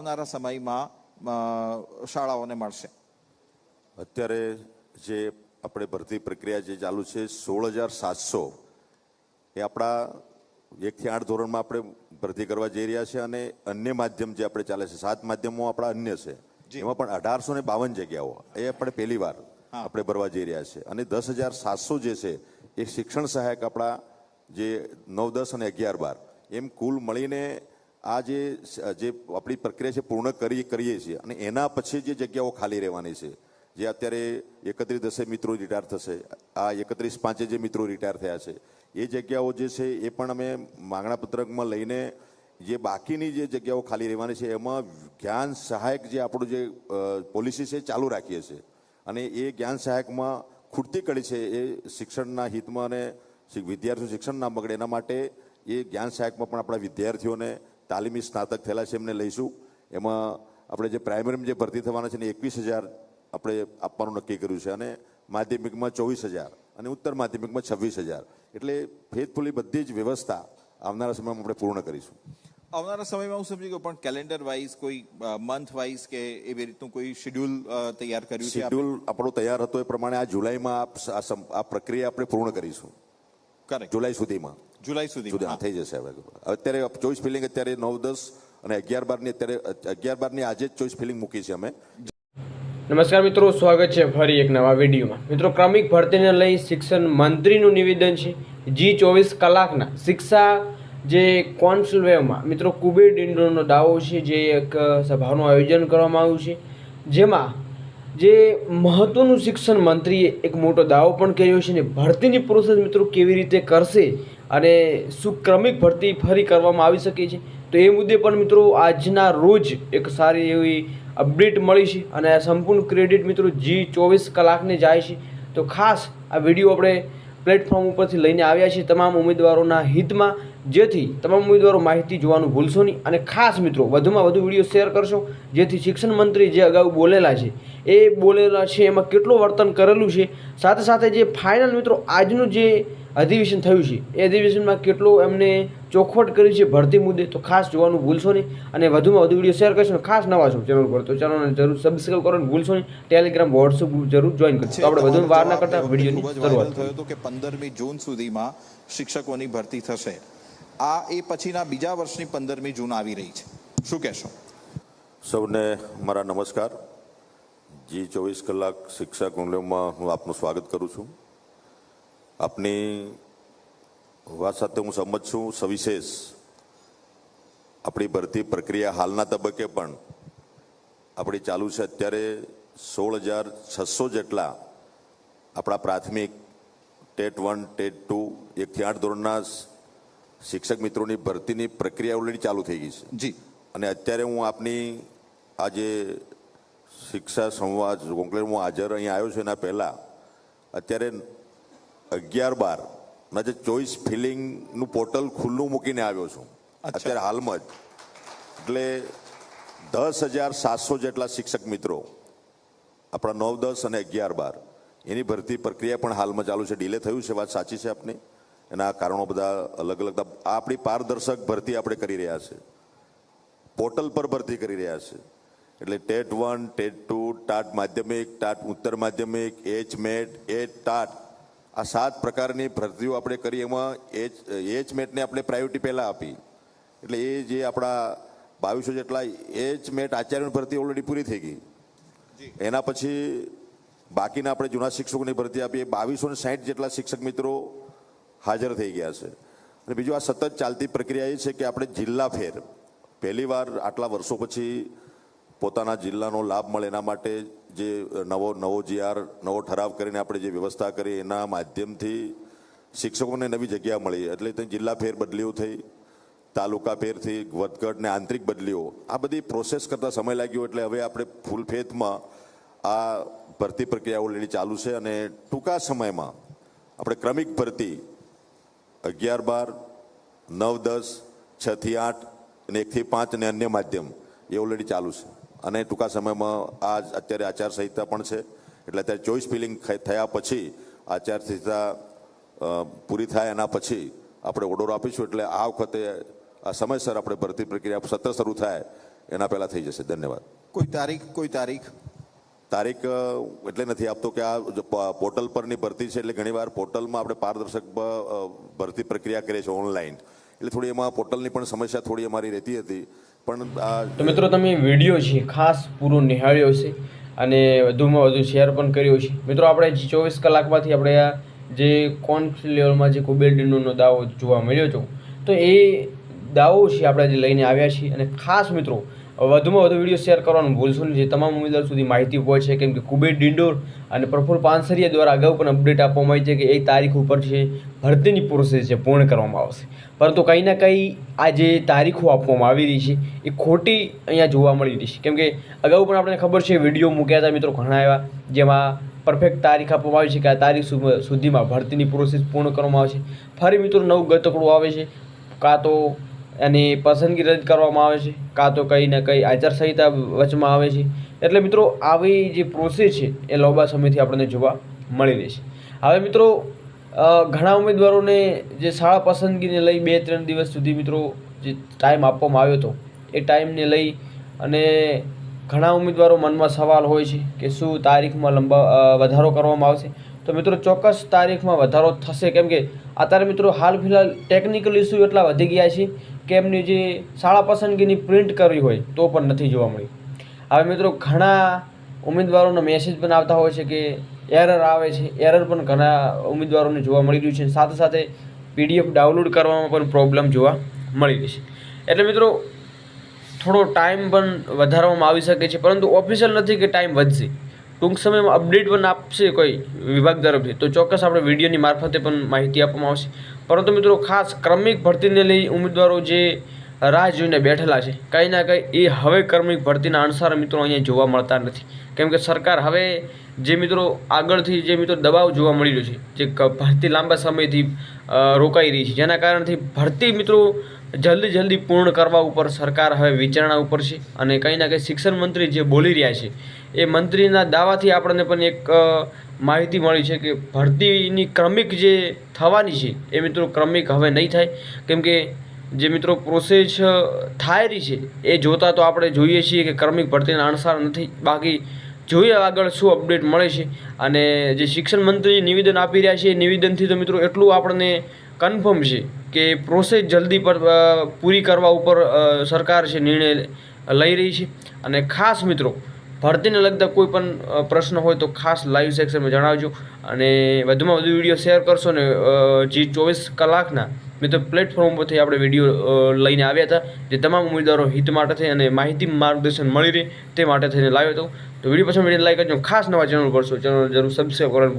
આવનારા સમયમાં શાળાઓને મળશે. અત્યારે જે આપણે ભરતી પ્રક્રિયા જે ચાલુ છે સોળ હજાર સાતસો એ આપણા એકથી આઠ ધોરણમાં આપણે ભરતી કરવા જઈ રહ્યા છે અને અન્ય માધ્યમ જે આપણે ચાલે છે સાત માધ્યમો આપણા અન્ય છે. એમાં પણ અઢારસો ને બાવન જગ્યાઓ એ આપણે પહેલી વાર આપણે ભરવા જઈ રહ્યા છે. અને દસ હજાર સાતસો જે છે એ શિક્ષણ સહાયક આપણા જે નવ દસ અને અગિયાર બાર એમ કુલ મળીને આ જે જે આપણી પ્રક્રિયા છે, પૂર્ણ કરી કરીએ છીએ અને એના પછી જે જગ્યાઓ ખાલી રહેવાની છે, જે અત્યારે એકત્રીસ દસે મિત્રો રિટાયર થશે, આ એકત્રીસ પાંચે જે મિત્રો રિટાયર થયા છે, એ જગ્યાઓ જે છે, એ પણ અમે માંગણા પત્રકમાં લઈને જે બાકીની જે જગ્યાઓ ખાલી રહેવાની છે, એમાં જ્ઞાન સહાયક જે આપણું જે પોલિસી છે, ચાલુ રાખીએ છીએ. અને એ જ્ઞાન સહાયકમાં ખૂટતી કડી છે, એ શિક્ષણના હિતમાં અને વિદ્યાર્થીઓ શિક્ષણ ના બગડે એના માટે એ જ્ઞાન સહાયકમાં પણ આપણા વિદ્યાર્થીઓને તાલીમી સ્નાતક થયેલા છે એમને લઈશું. એમાં આપણે જે પ્રાઇમરીમાં જે ભરતી થવાના છે ને એકવીસ હજાર આપણે આપવાનું નક્કી કર્યું છે. અને માધ્યમિકમાં ચોવીસ હજાર અને ઉત્તર માધ્યમિકમાં છવ્વીસ હજાર. એટલે ફેથફુલી બધી જ વ્યવસ્થા આવનારા સમયમાં આપણે પૂર્ણ કરીશું. આવનારા સમયમાં હું સમજી ગયો પણ કેલેન્ડર વાઇઝ કોઈ મંથ વાઇઝ કે એવી રીતનું કોઈ શેડ્યુલ તૈયાર કર્યું? શેડ્યુલ આપણો તૈયાર હતો એ પ્રમાણે આ જુલાઈમાં આ- પ્રક્રિયા આપણે પૂર્ણ કરીશું. Correct. જુલાઈ સુધીમાં. જુલાઈ સુધી. સુધી હા, થઈ જશે હવે. અત્યારે ચોઈસ ફિલિંગ અત્યારે નવ દસ અને અગિયાર બારની અત્યારે અગિયાર બારની આજે જ ચોઈસ ફિલિંગ મૂકી છે અમે. નમસ્કાર મિત્રો સ્વાગત છે ફરી એક નવા વિડીયોમાં. મિત્રો ક્રમિક ભરતીને લઈ શિક્ષણ મંત્રીનું નિવેદન છે. જી ચોવીસ કલાકના શિક્ષા જે કોન્સલ વેવમાં મિત્રો કુબેર ડિંડોનો દાવો છે જે એક સભાનું આયોજન કરવામાં આવ્યું છે. જેમાં જે મહત્વનું શિક્ષણ મંત્રીએ એક મોટો દાવો પણ કર્યો છે ને ભરતીની પ્રોસેસ મિત્રો કેવી રીતે કરશે અને શું ક્રમિક ભરતી ફરી કરવામાં આવી શકે છે. તો એ મુદ્દે પણ મિત્રો આજના રોજ એક સારી એવી અપડેટ મળી છે અને સંપૂર્ણ ક્રેડિટ મિત્રો જી ચોવીસ કલાકને જાય છે. તો ખાસ આ વીડિયો આપણે પ્લેટફોર્મ ઉપરથી લઈને આવ્યા છીએ તમામ ઉમેદવારોના હિતમાં. જેથી તમામ ઉમેદવારો માહિતી જોવાનું ભૂલશો નહીં અને ખાસ મિત્રો વધુમાં વધુ વીડિયો શેર કરશો. જેથી શિક્ષણ મંત્રી જે અગાઉ બોલેલા છે, એ બોલેલા છે, એમાં કેટલું વર્તન કરેલું છે. સાથે સાથે જે ફાઇનલ મિત્રો આજનું જે અધિવેશન થયું છે. એ અધિવેશનમાં કેટલો એમને ચોખવટ કરી છે ભરતી મુદ્દે તો ખાસ જોવાનું ભૂલશો નહીં. અને વધુમાં વધુ વીડિયો શેર કરશો ખાસ નવા છો ચેનલ પર તો ચેનલને જરૂર સબસ્ક્રાઈબ કરવાનું ભૂલશો નહીં. ટેલિગ્રામ વોટ્સઅપ જરૂર જોઈન કરશો આપણે વધુ વાર ના કરતા વિડીયોની શરૂઆત થયો હતો કે પંદરમી જૂન સુધીમાં શિક્ષકોની ભરતી થશે. આ એ પછીના બીજા વર્ષની પંદરમી જૂન આવી રહી છે. શું કહેશો? સૌને મારા નમસ્કાર. જી ચોવીસ કલાક શિક્ષા કુંડલીમાં હું આપનું સ્વાગત કરું છું. આપની વાત સાથે હું સંમત છું સવિશેષ. આપણી ભરતી પ્રક્રિયા હાલના તબક્કે પણ આપણી ચાલુ છે. અત્યારે સોળ હજાર છસો જેટલા આપણા પ્રાથમિક ટેટ વન ટેટ ટુ એકથી આઠ ધોરણના શિક્ષક મિત્રોની ભરતીની પ્રક્રિયા ઓલરેડી ચાલુ થઈ ગઈ છે. જી. અને અત્યારે હું આપની આજે શિક્ષા સંવાદ કોન્કલેવમાં હાજર અહીં આવ્યો છું એના પહેલાં અત્યારે અગિયાર બાર. ના જે ચોઈસ ફિલિંગનું પોર્ટલ ખુલ્લું મૂકીને આવ્યો છું. અત્યારે હાલમાં જ. એટલે દસ હજાર સાતસો જેટલા શિક્ષક મિત્રો આપણા નવ દસ અને અગિયાર બાર એની ભરતી પ્રક્રિયા પણ હાલમાં ચાલુ છે. ડિલે થયું છે વાત સાચી છે આપની. એના કારણો બધા અલગ અલગ. આ આપણી પારદર્શક ભરતી આપણે કરી રહ્યા છે. પોર્ટલ પર ભરતી કરી રહ્યા છે. એટલે TET one TET two TAT માધ્યમિક ટાટ ઉત્તર માધ્યમિક એચ મેટ એચ ટાટ. આ સાત પ્રકારની ભરતીઓ આપણે કરી એમાં એચ એચ મેટને આપણે પ્રાયોરિટી પહેલાં આપી. એટલે એ જે આપણા બાવીસો જેટલા એચ મેટ આચાર્યની ભરતી ઓલરેડી પૂરી થઈ ગઈ. એના પછી બાકીના આપણે જૂના શિક્ષકોની ભરતી આપી એ બાવીસો ને સાહીઠ જેટલા શિક્ષક મિત્રો હાજર થઈ ગયા છે. અને બીજું આ સતત ચાલતી પ્રક્રિયા એ છે કે આપણે જિલ્લા ફેર પહેલીવાર આટલા વર્ષો પછી પોતાના જિલ્લાનો લાભ મળે એના માટે જે નવો નવો જીઆર, નવો ઠરાવ કરીને આપણે જે વ્યવસ્થા કરી એના માધ્યમથી શિક્ષકોને નવી જગ્યા મળી. એટલે ત્યાં જિલ્લા ફેર બદલીઓ થઈ, તાલુકા ફેરથી વધઘટ ને આંતરિક બદલીઓ. આ બધી પ્રોસેસ કરતાં સમય લાગ્યો એટલે હવે આપણે ફૂલ ફેથમાં આ ભરતી પ્રક્રિયા ઓલરેડી ચાલુ છે અને ટૂંકા સમયમાં આપણે ક્રમિક ભરતી અગિયાર બાર, નવ દસ છથી આઠ અને એકથી પાંચ અને અન્ય માધ્યમ એ ઓલરેડી ચાલુ છે. અને ટૂંકા સમયમાં આ અત્યારે આચારસંહિતા પણ છે. એટલે અત્યારે ચોઈસ ફિલિંગ થયા પછી આચારસંહિતા પૂરી થાય એના પછી આપણે ઓર્ડર આપીશું. એટલે આ વખતે આ સમયસર આપણે ભરતી પ્રક્રિયા સત્ર શરૂ થાય એના પહેલાં થઈ જશે. ધન્યવાદ. કોઈ તારીખ કોઈ તારીખ? તારીખ એટલે નથી આપતો કે આ પોર્ટલ પરની ભરતી છે. એટલે ઘણીવાર પોર્ટલમાં આપણે પારદર્શક ભરતી પ્રક્રિયા કરીએ છીએ ઓનલાઈન. એટલે થોડી એમાં પોર્ટલની પણ સમસ્યા થોડી અમારી રહેતી હતી. પણ તો મિત્રો, તમે વીડિયો છે ખાસ પૂરો નિહાળ્યો છે અને વધુમાં વધુ શેર પણ કર્યો છે મિત્રો, આપણે ચોવીસ કલાકમાંથી આપણે આ જે કોન્ફ લેવલમાં જે કુબેર ડિંડોનો દાવો જોવા મળ્યો હતો, તો એ દાવો છે આપણે જે લઈને આવ્યા છીએ. અને ખાસ મિત્રો વધુમાં વધુ વીડિયો શેર કરવાનું ભૂલશો નહીં. જે તમામ ઉમેદવાર સુધી માહિતી પહોંચે કેમ કે કુબેર ડિંડોર અને પ્રફુલ પાનસરિયા દ્વારા અગાઉ પણ અપડેટ આપવામાં આવી છે કે એ તારીખ ઉપર છે, ભરતીની પ્રોસેસ છે, પૂર્ણ કરવામાં આવશે. પરંતુ કંઈ ના કંઈ આ જે તારીખો આપવામાં આવી રહી છે, એ ખોટી અહીંયા જોવા મળી રહી છે. કેમ કે અગાઉ પણ આપણને ખબર છે, વીડિયો મૂક્યા હતા મિત્રો ઘણા એવા, જેમાં પરફેક્ટ તારીખ આપવામાં આવી છે કે આ તારીખ સુધીમાં ભરતીની પ્રોસેસ પૂર્ણ કરવામાં આવશે. ફરી મિત્રો નવું ગતકડું આવે છે, કાં તો એની પસંદગી રદ કરવામાં આવે છે, કાં તો કંઈ ને કંઈ આચારસંહિતા વચમાં આવે છે. એટલે મિત્રો, આવી જે પ્રોસેસ છે, એ લાંબા સમયથી આપણને જોવા મળી રહેશે હવે મિત્રો ઘણા ઉમેદવારોને જે શાળા પસંદગીને લઈ બે ત્રણ દિવસ સુધી મિત્રો, જે ટાઈમ આપવામાં આવ્યો હતો, એ ટાઈમને લઈ અને ઘણા ઉમેદવારો મનમાં સવાલ હોય છે કે શું તારીખમાં લંબા વધારો કરવામાં આવશે? તો મિત્રો, ચોક્કસ તારીખમાં વધારો થશે. કેમ કે અત્યારે મિત્રો હાલ ફિલહાલ ટેકનિકલ ઇસ્યુ એટલા વધી ગયા છે કે એમની જે શાળા પસંદગીની પ્રિન્ટ કરવી હોય તો પણ નથી જોવા મળી. હવે મિત્રો ઘણા ઉમેદવારોનો મેસેજ પણ આવતા હોય છે કે એરર આવે છે એરર પણ ઘણા ઉમેદવારોને જોવા મળી રહ્યું છે. સાથે સાથે પીડીએફ ડાઉનલોડ કરવામાં પણ પ્રોબ્લેમ જોવા મળી રહી છે. એટલે મિત્રો, થોડો ટાઈમ પણ વધારવામાં આવી શકે છે, પરંતુ ઓફિશિયલ નથી કે ટાઈમ વધશે. ટૂંક સમયમાં અપડેટ પણ આપશે કોઈ વિભાગ તરફથી. તો ચોક્કસ આપણે વિડીયોની મારફતે પણ માહિતી આપવામાં આવશે. પરંતુ મિત્રો ખાસ ક્રમિક ભરતીને લઈ ઉમેદવારો જે રાહ જોઈને બેઠેલા છે, કંઈ ના કંઈ એ હવે ક્રમિક ભરતીના અણસાર મિત્રો અહીંયા જોવા મળતા નથી. કેમ કે સરકાર હવે જે મિત્રો આગળથી જે મિત્રો દબાવ જોવા મળી રહ્યો છે, જે ભરતી લાંબા સમયથી રોકાઈ રહી છે, જેના કારણથી ભરતી મિત્રો જલ્દી જલ્દી પૂર્ણ કરવા ઉપર સરકાર હવે વિચારણા ઉપર છે અને કંઈ ના કંઈ શિક્ષણ મંત્રી જે બોલી રહ્યા છે, એ મંત્રીના દાવાથી આપણને પણ એક માહિતી મળી છે કે ભરતીની ક્રમિક જે થવાની છે, એ મિત્રો ક્રમિક હવે નહીં થાય. કેમ કે જે મિત્રો પ્રોસેસ થાય રહી છે, એ જોતાં તો આપણે જોઈએ છીએ કે ક્રમિક ભરતીના અણસાર નથી. બાકી જોઈએ આગળ શું અપડેટ મળે છે અને જે શિક્ષણ મંત્રી નિવેદન આપી રહ્યા છે, એ નિવેદનથી તો મિત્રો એટલું આપણને કન્ફર્મ છે કે પ્રોસેસ જલ્દી પર પૂરી કરવા ઉપર સરકાર છે, નિર્ણય લઈ રહી છે. અને ખાસ મિત્રો ભરતીને લગતા કોઈ પણ પ્રશ્ન હોય તો ખાસ લાઈવ સેક્શનમાં જણાવજો. અને વધુમાં વધુ વીડિયો શેર કરશો ને જે ચોવીસ કલાકના મિત્રો પ્લેટફોર્મ પરથી આપણે વીડિયો લઈને આવ્યા હતા, જે તમામ ઉમેદવારો હિત માટે થઈ અને માહિતી માર્ગદર્શન મળી રહે તે માટે થઈને લાવ્યો હતો. તો વીડિયો પસંદ વીડિયો લાઈક કરજો. ખાસ નવા ચેનલ છો, ચેનલ જરૂર સબસ્ક્રાઈબ કરવાનું